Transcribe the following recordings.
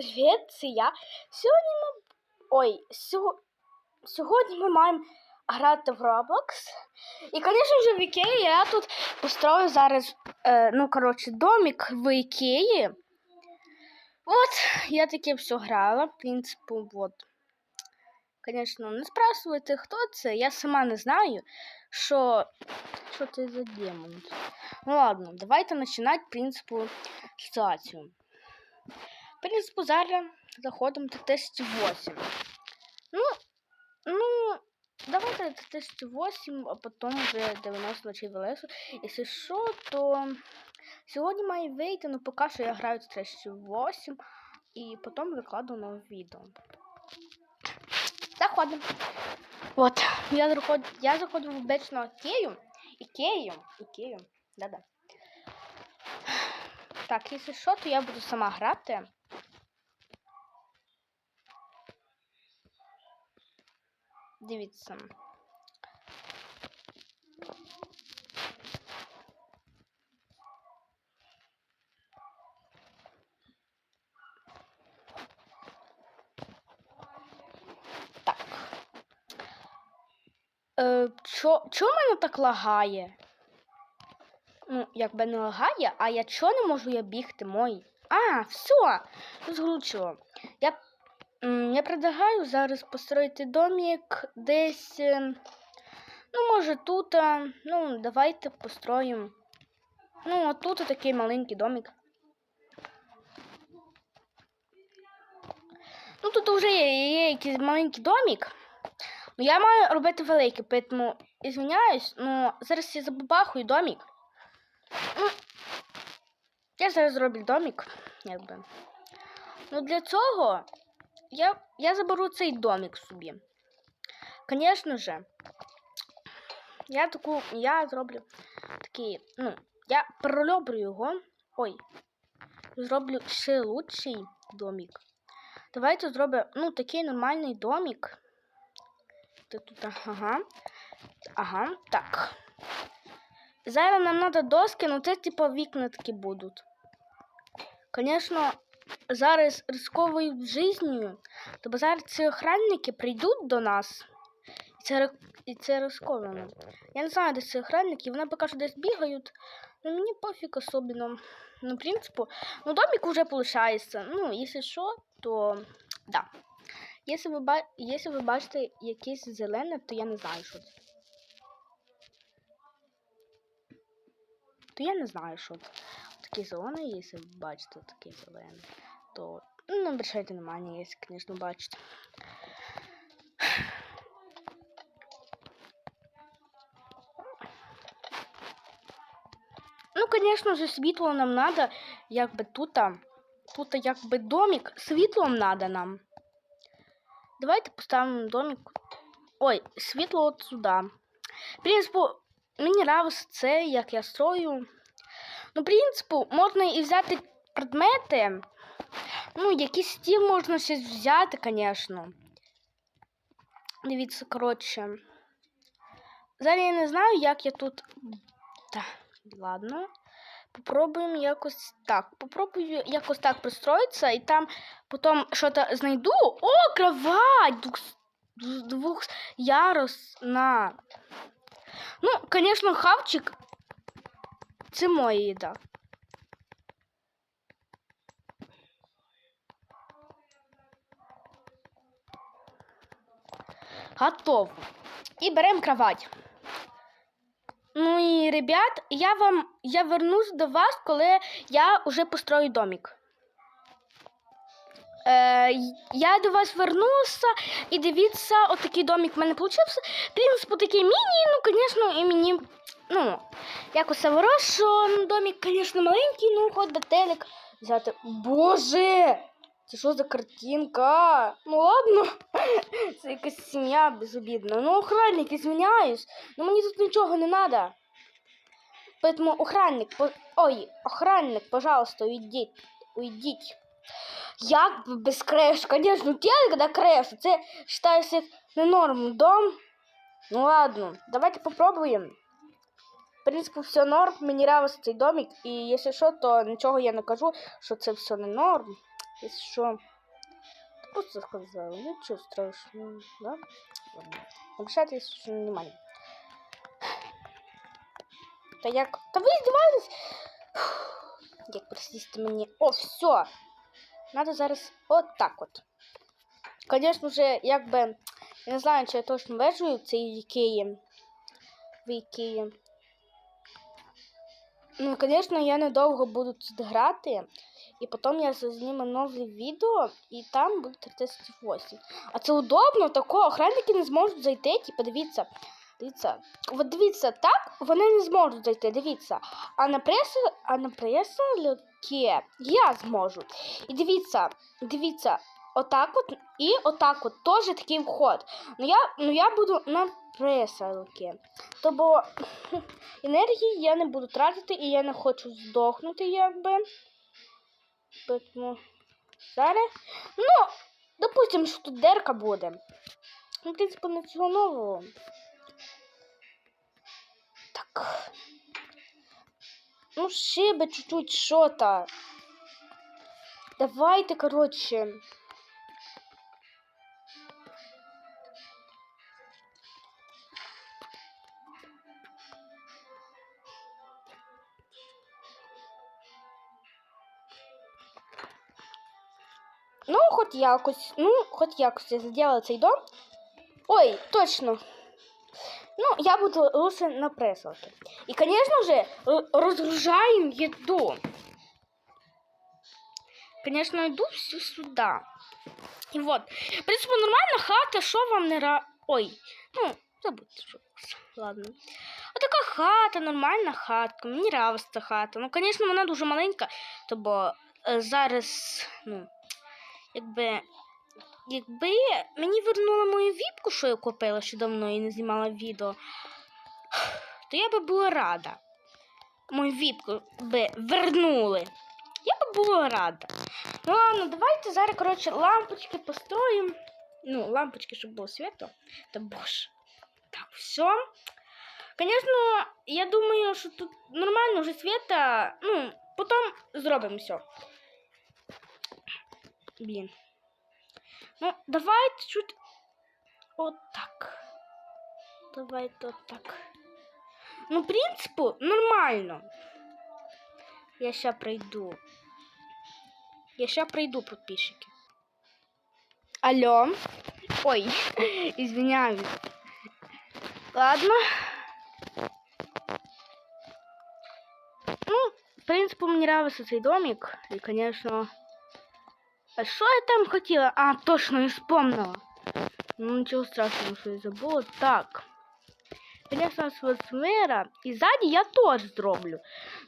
Привіт, це я. Сьогодні ми. Ой, сього... сьогодні ми маємо грати в Roblox. І, звісно в Ікеї я тут построю зараз, е, ну, коротше, домик в Ікеї. От, я таке все грала. В принципі, от. Звісно, не спрашивайте, хто це. Я сама не знаю, що, що це за демон. Ну ладно, давайте починати, в принципі, ситуацію. В принципі, зараз заходимо до тесті 8. Ну, ну, давайте до тесті 8, а потім вже 90 ночей в лесу. Якщо що, то сьогодні має вийти, ну поки що я граю в тесті 8 і потім викладу нове відео. Заходимо. От, я заходжу, я заходжу в обичну Ікею. Ікею. Ікею. Да-да. Так, якщо що, то я буду сама грати. Дивіться. Так. Е, чо, чо мене так лагає? Ну, якби не лагає, а я чого не можу я бігти мой? А, все, зглучило. Я предлагаю зараз построїти домик десь. е, Ну, може, тут. Ну, давайте построїмо. Ну, от тут такий маленький домик. Ну, тут вже є, якийсь маленький домик. Ну, я маю робити великий, тому ізвиняюсь, ну зараз я забабахую домик. Ну, я зараз зроблю домик, якби. Ну, для цього я, я заберу цей домик собі. Звісно же, я таку, я зроблю такий, ну, я пророблю його. Ой, зроблю ще лучший домик. Давайте зробимо, ну, такий нормальний домик. Ти тут, ага. Ага, так. Зараз нам треба доски, ну це типа вікна такі будуть. Звісно, зараз ризиковують життю, то зараз ці охранники прийдуть до нас. І це, і це ризиковано. Я не знаю, де ці охранники, вони поки що десь бігають. Ну мені пофіг особливо. Ну, в принципі, ну домик уже получається. Ну, якщо що, то да. Якщо ви, якщо ви бачите якесь зелене, то я не знаю, що це. То я не знаю, що це. Такі зелений, якщо ви бачите такий зелений, то ну, обращайте внимание, якщо, звісно, бачите. Ну, звісно ж, світло нам надо, якби тут, тут якби домик, світлом надо нам. Давайте поставимо домик. Ой, світло от сюди. В принципі, мені нравиться це, як я строю. Ну, в принципі, можна і взяти предмети. Ну, якийсь стіл можна щось взяти, звісно. Дивіться, коротше. Зараз я не знаю, як я тут. Так, ладно. Попробуємо якось так. Попробую якось так пристроїтися і там потім щось знайду. О, кровать! Двух, двухярусна. Ну, звісно, хавчик. Це моя їда. Готово. І беремо кровать. Ну і, ребят, я вам я вернусь до вас, коли я вже построю домик. Е, я до вас вернуся і дивіться, отакий домик в мене получився. В принципі, такий міні, ну, звісно, і мені, ну, якось вирос, що ну, домик, звісно, маленький, ну, хоч до телек взяти. Боже! Це що за картинка? Ну ладно, це якась сім'я безобідна. Ну, охранник, извиняюсь, ну мені тут нічого не треба. Поэтому охранник, по... ой, охранник, пожалуйста, уйдіть, уйдіть. Як без крешу? Конечно, телек до крешу. Це вважається не норм дом. Ну ладно, давайте попробуємо. В принципі, все норм, мені нравиться цей домик, і якщо що, то нічого я не кажу, що це все не норм. Если что, просто сказал, ничего страшного, да? Что, внимание. Та як... Та ви здіваєтесь? Як присісти мені? О, все. Надо зараз от так от. Конечно же, якби... Я не знаю, чи я точно вижу в цій Ікеї. В Ікеї. Ну, звісно, я недовго буду тут грати. І потім я зніму нове відео, і там буде 38. А це удобно, такого охранники не зможуть зайти. Типу, дивіться. Дивіться. От дивіться, так вони не зможуть зайти, дивіться. А на преси, а на преселюки я зможу. І дивіться, дивіться, отак от і отак от теж такий вход. Ну я, ну я буду на преселюки. Тобто енергії я не буду тратити і я не хочу здохнути, якби. Поэтому зараз. Ну, допустим, що тут дерка буде. Ну, в принципі, на цього нового. Так. Ну, шиби чуть-чуть що-то. Давайте, короче. Якось, ну, хоч якось я заділа цей дом. Ой, точно. Ну, я буду лучше на прессовке. И, конечно же, разгружаем еду. Конечно, иду всю сюда. И вот. В принципе, нормально хата, что вам не ра... Ой, ну, забудьте, що. Ладно. Отака хата, нормальна хатка. Мені нравиться хата. Ну, звісно, вона дуже маленька, тобо е, зараз, ну, якби. Якби мені вернули мою віпку, що я купила ще давно і не знімала відео, то я би була рада. Мою віпку би вернули. Я би була рада. Ну ладно, давайте зараз, коротше, лампочки построїмо. Ну, лампочки, щоб було світло. Та боже. Так, все. Звісно, я думаю, що тут нормально вже світа. Ну, потім зробимо все. Блін. Ну, давайте чуть вот так. Давайте вот так. Ну, в принципе, нормально. Я сейчас пройду. Я сейчас пройду, подписчики. Алло. Ой, извиняюсь. Ладно. Ну, в принципе, мне нравится цей домик. И, конечно, а що я там хотіла? А, точно, я вспомнила. Ну, нічого страшного, що я забула. Так. Конечно, свера. І ззаді я теж зроблю.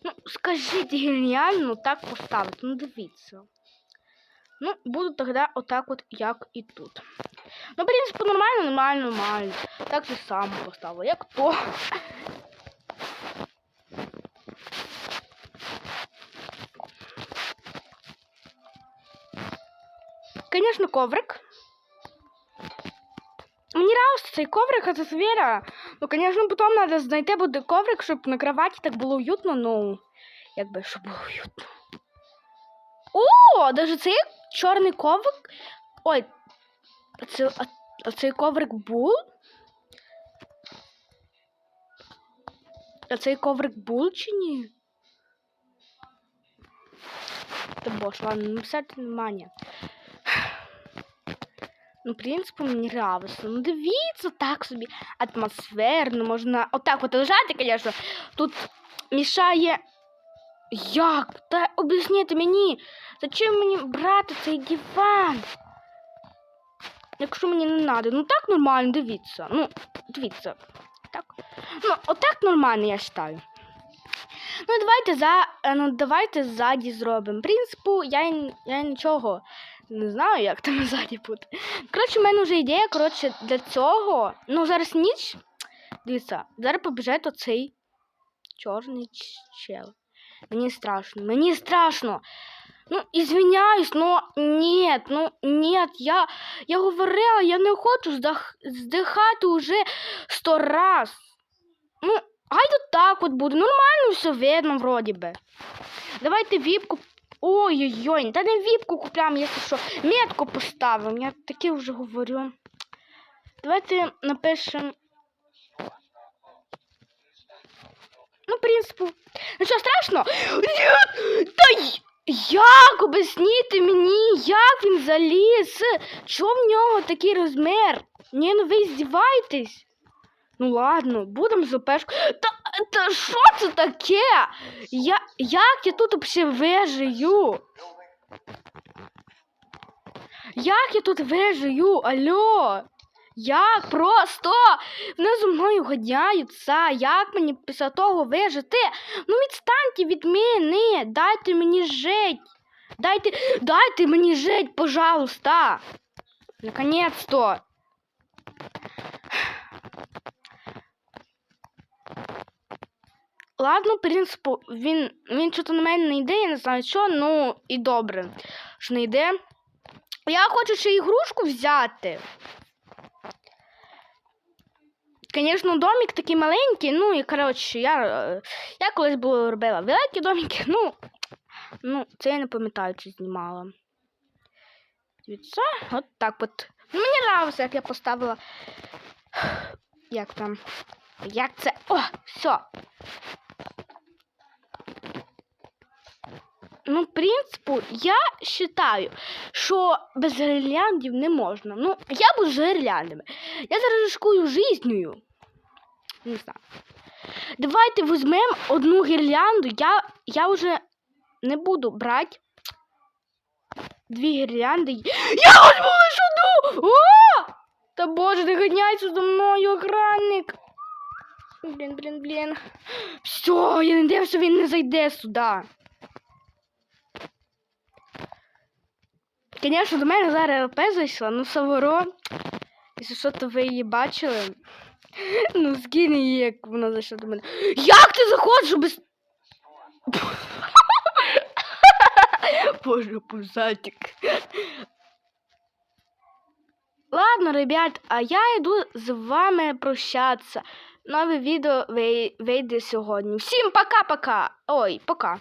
Ну, скажіть, геніально так поставити. Ну, дивіться. Ну, буду тоді отак от, як і тут. Ну, в принципі, нормально, нормально, нормально. Так же само поставила, як то. Конечно, коврик. Мені нравится цей коврик, это звіра. Ну, конечно, потім треба знайти буде коврик, щоб на кроваті так було уютно, ну, якби, щоб було уютно. О, даже цей чорний коврик. Ой, це, а, а цей коврик був? А цей коврик був чи ні? Та боже, ладно, не писати внимание. Ну, в принципі, мені нравится. Ну, дивіться, так собі атмосферно, можна отак от лежати, звісно. Тут мішає. Як? Та об'ясніть мені, зачем мені брати цей диван? Якщо мені не треба. Ну так нормально, дивіться. Ну, дивіться. Так. Ну, отак нормально, я вважаю. Ну, давайте за. е, Ну, давайте ззаді зробимо. В принципу, я, я нічого не знаю, як там ззаді буде. Коротше, в мене вже ідея, коротше, для цього. Ну, зараз ніч. Дивіться, зараз побіжить оцей чорний чел. Мені страшно, мені страшно. Ну, извиняюсь, но нет, ну нет, я, я говорила, я не хочу здах, здихати уже сто раз. Ну, гайда так от буде. Нормально все видно, вроді би. Давайте віпку Ой-ой-ой, та не віпку купляємо, якщо що. Метку поставимо, я таке вже говорю. Давайте напишемо. Ну, в принципі. Ну що, страшно? Ні! Та як об'ясніть мені, як він заліз? Чого в нього такий розмір? Ні, ну ви здіваєтесь? Ну ладно, будемо запешку. Та, та що це таке? Я, як я тут взагалі вижию? Як я тут вижию? Алло? Як просто? Вони зі мною годяються. Як мені після того вижити? Ну відстаньте від мене. Дайте мені жить. Дайте, дайте мені жить, пожалуйста. Наконец-то. Ладно, в принципі, він, він чого на мене не йде, я не знаю що, ну і добре, що не йде. Я хочу ще ігрушку взяти. Звісно, домик такий маленький, ну і коротше, я, я колись було робила великі домики, ну, ну, це я не пам'ятаю, чи знімала. Дивіться, от так от. Ну, мені нравиться, як я поставила. Як там? Як це? О, все. Ну, в принципі, я вважаю, що без гірляндів не можна. Ну, я буду з гірляндами. Я зараз рискую жизнью. Не знаю. Давайте візьмемо одну гірлянду. Я, я вже не буду брати дві гірлянди. Я возьму лише одну! О! Та боже, не ганяйся за мною, охранник. Блін, блін, блін. Все, я не дивився, він не зайде сюди. Звісно, до мене зараз ЛП зайшла, ну Саворо. Якщо що, то ви її бачили. Ну, скинь її, як вона зайшла до мене. Як ти заходиш без. Боже, пузатик. Ладно, ребят, а я йду з вами прощатися. Нове відео вийде сьогодні. Всім пока-пока. Ой, пока.